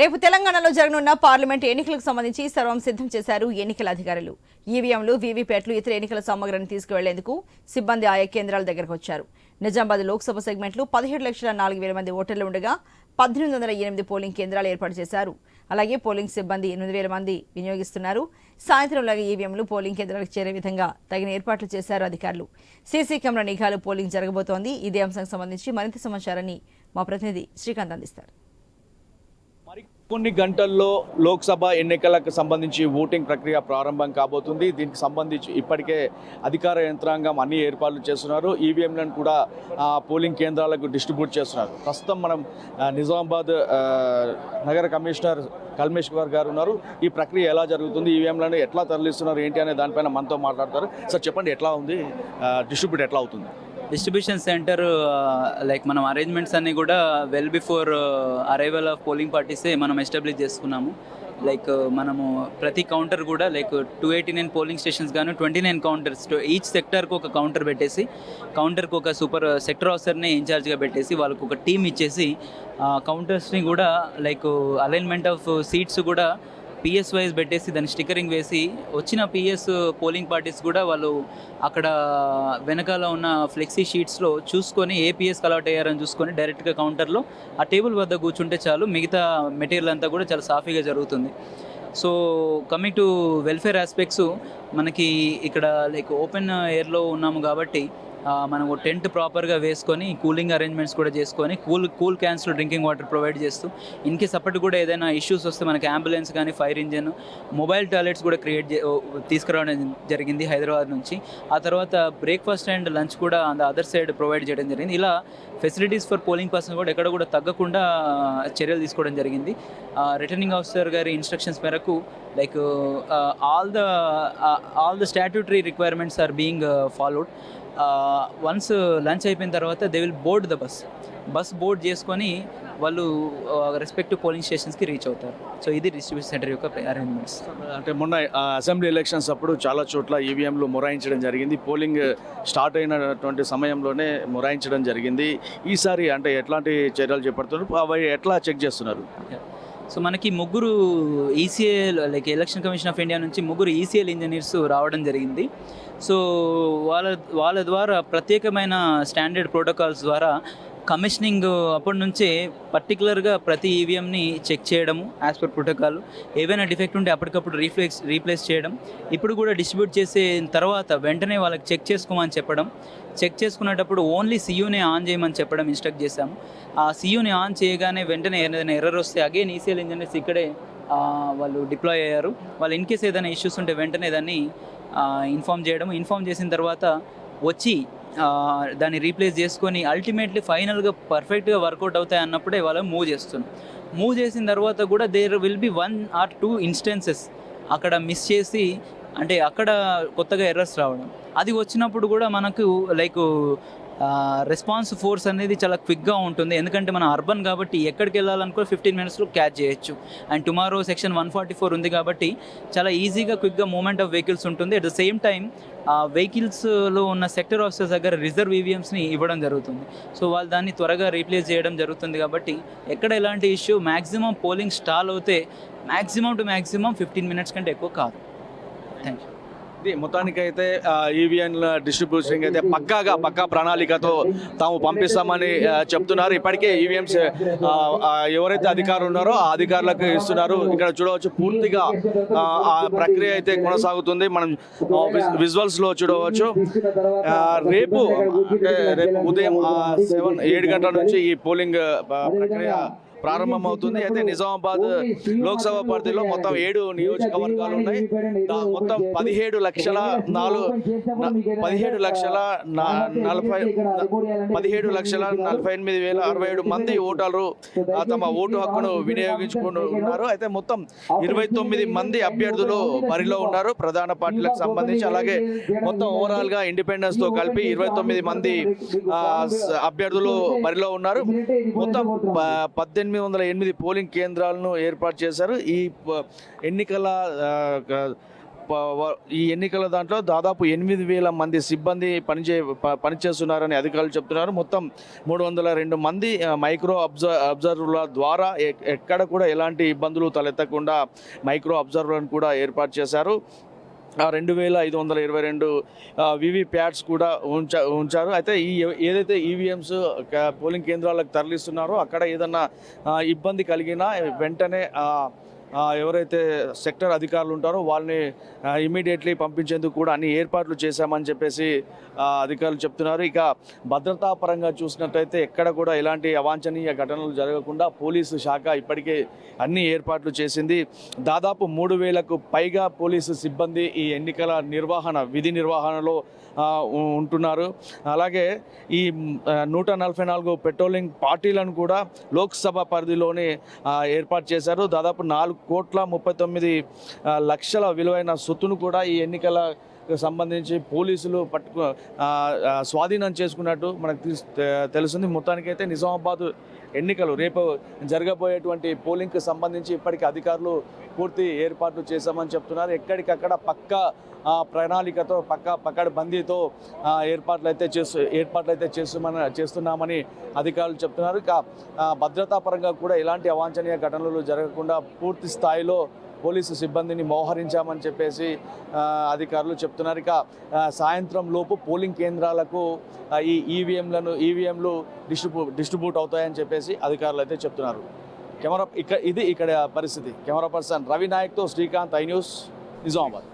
రేపు తెలంగాణలో జరగనున్న పార్లమెంట్ ఎన్నికలకు సంబంధించి సర్వం సిద్ధం చేశారు ఎన్నికల అధికారులు. ఈవీఎంలు వీవీప్యాట్లు ఇతర ఎన్నికల సామగ్రిని తీసుకువెళ్ళేందుకు సిబ్బంది ఆయా కేంద్రాల దగ్గరకు వచ్చారు. నిజామాబాద్ లోక్సభ సెగ్మెంట్లు పదిహేడు లక్షల నాలుగు వేల మంది ఓటర్లు ఉండగా పద్దెనిమిది వందల ఎనిమిది పోలింగ్ కేంద్రాలు ఏర్పాటు చేశారు. అలాగే పోలింగ్ సిబ్బంది ఎనిమిది వేల మంది వినియోగిస్తున్నారు. సాయంత్రం లాగా ఈవీఎంలు పోలింగ్ కేంద్రాలకు చేరే విధంగా తగిన ఏర్పాట్లు చేశారు అధికారులు. సీసీ కెమెరా నిఘాలు పోలింగ్ జరగబోతోంది. ఇదే అంశానికి సంబంధించి మరింత సమాచారాన్ని మా ప్రతినిధి శ్రీకాంత్ అందిస్తారు. కొన్ని గంటల్లో లోక్సభ ఎన్నికలకు సంబంధించి ఓటింగ్ ప్రక్రియ ప్రారంభం కాబోతుంది. దీనికి సంబంధించి ఇప్పటికే అధికార యంత్రాంగం అన్ని ఏర్పాట్లు చేస్తున్నారు. ఈవీఎంలను కూడా పోలింగ్ కేంద్రాలకు డిస్ట్రిబ్యూట్ చేస్తున్నారు. ప్రస్తుతం మనం నిజామాబాద్ నగర కమిషనర్ కల్మేశ్వర్ గారు ఉన్నారు. ఈ ప్రక్రియ ఎలా జరుగుతుంది? ఈవీఎంలను ఎట్లా తరలిస్తున్నారు? ఏంటి అనే దానిపైన మనతో మాట్లాడతారు. సార్ చెప్పండి ఎట్లా ఉంది? డిస్ట్రిబ్యూట్ ఎట్లా అవుతుంది? డిస్ట్రిబ్యూషన్ సెంటర్ లైక్ మనం అరేంజ్మెంట్స్ అన్నీ కూడా well before arrival of polling పార్టీసే మనం ఎస్టాబ్లిష్ చేసుకున్నాము. లైక్ మనము ప్రతి కౌంటర్ కూడా like two eighty nine polling stations గాను ట్వంటీ నైన్ కౌంటర్స్ ఈచ్ సెక్టర్కి ఒక కౌంటర్ పెట్టేసి కౌంటర్కి ఒక సూపర్ సెక్టర్ ఆఫీసర్ని ఇన్ఛార్జ్గా పెట్టేసి వాళ్ళకు ఒక టీం ఇచ్చేసి కౌంటర్స్ని కూడా లైక్ అలైన్మెంట్ ఆఫ్ సీట్స్ కూడా పిఎస్ వైజ్ పెట్టేసి దాన్ని స్టిక్కరింగ్ వేసి వచ్చిన పిఎస్ పోలింగ్ పార్టీస్ కూడా వాళ్ళు అక్కడ వెనకాల ఉన్న ఫ్లెక్సీ షీట్స్లో చూసుకొని ఏ పిఎస్కి అలవాట్ అయ్యారని చూసుకొని డైరెక్ట్గా కౌంటర్లో ఆ టేబుల్ వద్ద కూర్చుంటే చాలు మిగతా మెటీరియల్ అంతా కూడా చాలా సాఫీగా జరుగుతుంది. So coming to welfare aspects మనకి ఇక్కడ లైక్ ఓపెన్ ఎయిర్లో ఉన్నాము కాబట్టి మనం టెంట్ ప్రాపర్గా వేసుకొని కూలింగ్ అరేంజ్మెంట్స్ కూడా చేసుకొని కూల్ కూల్ క్యాన్స్లో డ్రింకింగ్ వాటర్ ప్రొవైడ్ చేస్తూ ఇన్ కేస్ అప్పటి కూడా ఏదైనా ఇష్యూస్ వస్తే మనకి అంబులెన్స్ కానీ ఫైర్ ఇంజిన్ మొబైల్ టాయిలెట్స్ కూడా క్రియేట్ తీసుకురావడం జరిగింది హైదరాబాద్ నుంచి. ఆ తర్వాత బ్రేక్ఫాస్ట్ అండ్ లంచ్ కూడా on the other side provide చేయడం జరిగింది. ఇలా ఫెసిలిటీస్ ఫర్ పోలింగ్ పర్సన్ కూడా ఎక్కడ కూడా తగ్గకుండా చర్యలు తీసుకోవడం జరిగింది. రిటర్నింగ్ ఆఫీసర్ గారి ఇన్స్ట్రక్షన్స్ మేరకు like all the all the statutory requirements are being followed once lunch అయిపోయిన తర్వాత they will board the bus bus board చేసుకొని వాళ్ళు రెస్పెక్టివ్ పోలింగ్ స్టేషన్స్కి రీచ్ అవుతారు. సో ఇది డిస్ట్రిబ్యూషన్ సెంటర్ యొక్క అరేంజ్మెంట్స్ అంటే మొన్న అసెంబ్లీ ఎలక్షన్స్ అప్పుడు చాలా చోట్ల ఈవీఎంలు మొరాయించడం జరిగింది. పోలింగ్ స్టార్ట్ అయినటువంటి సమయంలోనే మొరాయించడం జరిగింది. ఈసారి అంటే ఎట్లాంటి చర్యలు చేపడుతున్నారు? అవి ఎట్లా చెక్ చేస్తున్నారు? సో మనకి ముగ్గురు ECA like election commission of India నుంచి ముగ్గురు ఈసీఎల్ ఇంజనీర్స్ రావడం జరిగింది. సో వాళ్ళ వాళ్ళ ద్వారా ప్రత్యేకమైన స్టాండర్డ్ ప్రోటోకాల్స్ ద్వారా కమిషనింగ్ అప్పటి నుంచే పర్టికులర్గా ప్రతి ఈవీఎంని చెక్ చేయడము యాజ్ పర్ ప్రోటోకాల్ ఏవైనా డిఫెక్ట్ ఉంటే అప్పటికప్పుడు రీప్లేస్ రీప్లేస్ చేయడం. ఇప్పుడు కూడా డిస్ట్రిబ్యూట్ చేసే తర్వాత వెంటనే వాళ్ళకి చెక్ చేసుకోమని చెప్పడం. చెక్ చేసుకునేటప్పుడు ఓన్లీ సీయూనే ఆన్ చేయమని చెప్పడం ఇన్స్ట్రక్ట్ చేశాము. ఆ సీయూని ఆన్ చేయగానే వెంటనే ఏదైనా ఎర్రర్ వస్తే అగైన్ ఈసీఎల్ ఇంజనీర్స్ ఇక్కడే వాళ్ళు డిప్లాయ్ అయ్యారు. వాళ్ళు ఇన్ కేస్ ఏదైనా ఇష్యూస్ ఉంటే వెంటనే దాన్ని ఇన్ఫామ్ చేయడం ఇన్ఫామ్ చేసిన తర్వాత వచ్చి దాన్ని రీప్లేస్ చేసుకొని అల్టిమేట్లీ ఫైనల్గా పర్ఫెక్ట్గా వర్కౌట్ అవుతాయి అన్నప్పుడే వాళ్ళు మూవ్ చేస్తున్నాం మూవ్ చేసిన తర్వాత కూడా there will be one or two instances అక్కడ మిస్ చేసి అంటే అక్కడ కొత్తగా ఎర్రర్స్ రావడం. అది వచ్చినప్పుడు కూడా మనకు లైక్ రెస్పాన్స్ ఫోర్స్ అనేది చాలా క్విక్గా ఉంటుంది. ఎందుకంటే మనం అర్బన్ కాబట్టి ఎక్కడికి వెళ్ళాలనుకో ఫిఫ్టీన్ మినిట్స్లో క్యాచ్ చేయొచ్చు. And tomorrow section one forty four ఉంది కాబట్టి చాలా ఈజీగా క్విక్గా మూమెంట్ ఆఫ్ వెహికల్స్ ఉంటుంది. అట్ ద సేమ్ టైం ఆ వెహికల్స్లో ఉన్న సెక్టర్ ఆఫీసర్స్ దగ్గర రిజర్వ్ ఈవీఎంస్ని ఇవ్వడం జరుగుతుంది. సో వాళ్ళు దాన్ని త్వరగా రీప్లేస్ చేయడం జరుగుతుంది కాబట్టి ఎక్కడ ఎలాంటి ఇష్యూ మ్యాక్సిమం పోలింగ్ స్టాల్ అవుతే maximum to maximum fifteen minutes కంటే ఎక్కువ కాదు. థ్యాంక్ యూ ఇది మొత్తానికైతే ఈవీఎంల డిస్ట్రిబ్యూషన్ అయితే పక్కాగా పక్కా ప్రణాళికతో తాము పంపిస్తామని చెప్తున్నారు. ఇప్పటికే ఈవీఎంస్ ఎవరైతే అధికారులు ఉన్నారో ఆ అధికారులకు ఇస్తున్నారు. ఇక్కడ చూడవచ్చు పూర్తిగా ఆ, ప్రక్రియ అయితే కొనసాగుతుంది. మనం విజువల్స్లో చూడవచ్చు. రేపు అంటే రేపు ఉదయం సెవెన్ ఏడు గంటల నుంచి ఈ పోలింగ్ ప్రక్రియ ప్రారంభమవుతుంది. అయితే నిజామాబాద్ లోక్సభ పరిధిలో మొత్తం ఏడు నియోజకవర్గాలు ఉన్నాయి. మొత్తం పదిహేడు లక్షల నాలుగు పదిహేడు లక్షల నలభై పదిహేడు లక్షల నలభై ఎనిమిది వేల అరవై ఏడు మంది ఓటర్లు తమ ఓటు హక్కును వినియోగించుకుని ఉన్నారు. అయితే మొత్తం ఇరవై తొమ్మిది మంది అభ్యర్థులు బరిలో ఉన్నారు. ప్రధాన పార్టీలకు సంబంధించి అలాగే మొత్తం ఓవరాల్గా ఇండిపెండెన్స్తో కలిపి ఇరవై తొమ్మిది మంది అభ్యర్థులు బరిలో ఉన్నారు. మొత్తం ప- ఎనిమిది వందల ఎనిమిది పోలింగ్ కేంద్రాలను ఏర్పాటు చేశారు. ఈ ఎన్నికల ఈ ఎన్నికల దాంట్లో దాదాపు ఎనిమిది వేల మంది సిబ్బంది పనిచే ప- పనిచేస్తున్నారని అధికారులు చెప్తున్నారు. మొత్తం మూడు వందల రెండు మంది మైక్రో అబ్జర్ అబ్జర్వర్ల ద్వారా ఎ- ఎక్కడ కూడా ఎలాంటి ఇబ్బందులు తలెత్తకుండా మైక్రో అబ్జర్వర్లను కూడా ఏర్పాటు చేశారు. రెండు వేల ఐదు వందల ఇరవై రెండు వివి ప్యాడ్స్ కూడా ఉంచా ఉంచారు. అయితే ఈ ఏదైతే ఈవీఎంస్ పోలింగ్ కేంద్రాలకు తరలిస్తున్నారో అక్కడ ఏదన్నా ఇబ్బంది కలిగినా వెంటనే ఎవరైతే సెక్టర్ అధికారులు ఉంటారో వాళ్ళని ఇమీడియట్లీ పంపించేందుకు కూడా అన్ని ఏర్పాట్లు చేశామని చెప్పేసి అధికారులు చెప్తున్నారు. ఇక భద్రతా పరంగా చూసినట్టయితే ఎక్కడ కూడా ఎలాంటి అవాంఛనీయ ఘటనలు జరగకుండా పోలీసు శాఖ ఇప్పటికే అన్ని ఏర్పాట్లు చేసింది. దాదాపు మూడు వేలకు పైగా పోలీసు సిబ్బంది ఈ ఎన్నికల నిర్వహణ విధి నిర్వహణలో ఉంటున్నారు. అలాగే ఈ నూట నలభై నాలుగు పెట్రోలింగ్ పార్టీలను కూడా లోక్సభ పరిధిలోనే ఏర్పాటు చేశారు. దాదాపు నాలుగు కోట్ల ముప్పై తొమ్మిది లక్షల విలువైన సొత్తును కూడా ఈ ఎన్నికల సంబంధించి పోలీసులు పట్టుకు స్వాధీనం చేసుకున్నట్టు మనకు తెలుస్తుంది. మొత్తానికైతే నిజామాబాద్ ఎన్నికలు రేపు జరగబోయేటువంటి పోలింగ్కి సంబంధించి ఇప్పటికీ అధికారులు పూర్తి ఏర్పాట్లు చేశామని చెప్తున్నారు. ఎక్కడికక్కడ పక్క ప్రణాళికతో పక్క పక్కడి బందీతో ఏర్పాట్లు అయితే చేస్తూ ఏర్పాట్లు అయితే చేస్తుమని చేస్తున్నామని అధికారులు చెప్తున్నారు. ఇక భద్రతాపరంగా భద్రతా పరంగా కూడా ఎలాంటి అవాంఛనీయ ఘటనలు జరగకుండా పూర్తి స్థాయిలో పోలీసు సిబ్బందిని మోహరించామని చెప్పేసి అధికారులు చెప్తున్నారు. ఇక సాయంత్రం లోపు పోలింగ్ కేంద్రాలకు ఈ ఈవీఎంలను ఈవీఎంలు డిస్ట్రిబ్యూ డిస్ట్రిబ్యూట్ అవుతాయని చెప్పేసి అధికారులు అయితే చెప్తున్నారు. కెమెరా ఇక్కడ ఇది ఇక్కడ పరిస్థితి. కెమెరా పర్సన్ రవి నాయక్తో శ్రీకాంత్ ఐ న్యూస్ నిజామాబాద్.